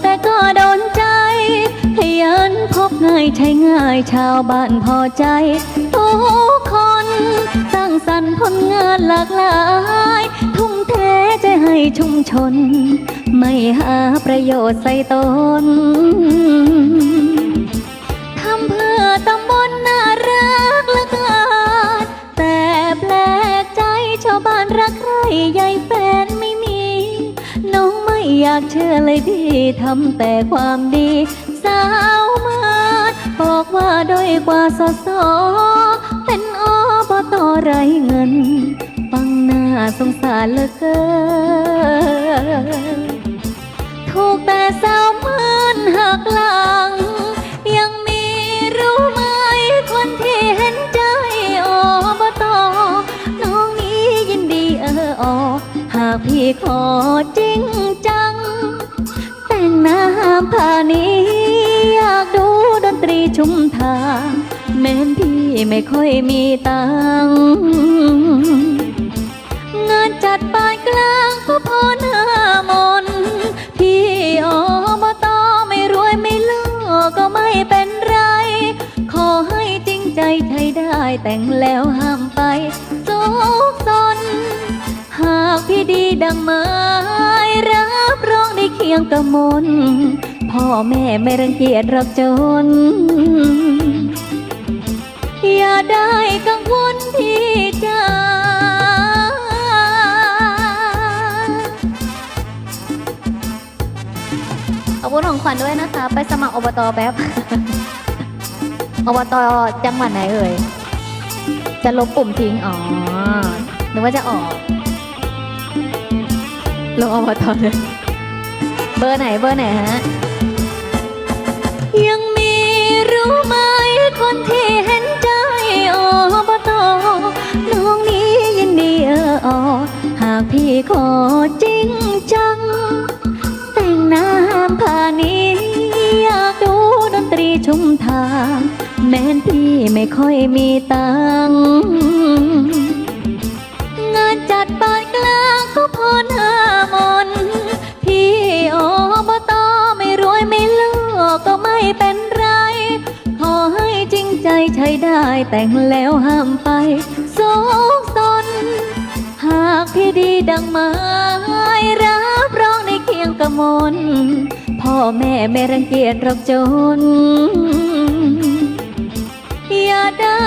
แต่ก็โดนใจขยันพบง่ายใช้ง่ายชาวบ้านพอใจทุกคนสร้างสรรค์ผลงานหลากหลาย ทุ่มเทใจให้ชุมชน ไม่หาประโยชน์ใส่ตนทำเพื่อตำบลน่ารักละกันแต่แปลกใจชาวบ้านรักใครใหญ่แฟนไม่มีน้ อยากเชื่อเลยพี่ทำแต่ความดี สาวมาบอกว่าด้อยกว่าสอสอเป็นอบตอไรเงิน ฟังหน้าสงสารเหลือเกิน ถูกแต่สาวมือนหักหลัง ยังมีรู้ไหมคนที่เห็นใจอบตอน้องนี้ยินดีเออออหากพี่ขอจริงำผ่านี้ อยากดูดนตรีชุมทาง แม้นพี่ไม่ค่อยมีตังงานจัดปานกลางก็พอหน้ามน พี่อบตไม่รวยไม่เลิกก็ไม่เป็นไร ขอให้จริงใจใช้ได้แต่งแล้วห้ามไปสุกซนหากพี่ดีดังไม้รับรองได้เคี ยงกระมนพ่อแม่ไม่รังเกียจรักจน อย่าได้กังวลพี่จ้าขอบคุณของขวัญด้วยนะคะ ไปสมัครอบตแป๊บ อบตจังหวัดไหนเอ่ย จะลบปุ่มทิ้ง อ๋อนึกว่าจะออก ลงอบตเลย บอร์ไหนเบอร์ไหนฮะ ยังมีรู้ไหมคนที่เห็นใจอบตน้องนี้ยินดีเอออหากพี่ขอจริงจัง แต่งน้ำผ่านี้อยากดูดนตรีชุมทาง แม้นพี่ไม่ค่อยมีตังค์ ใจใช้ได้แต่งแล้วห้ามไปโศกสน หากพี่ดีดังไม้รับรองในเคียงกระมนพ่อแม่ไม่รังเกียจหรอกจน อย่าได้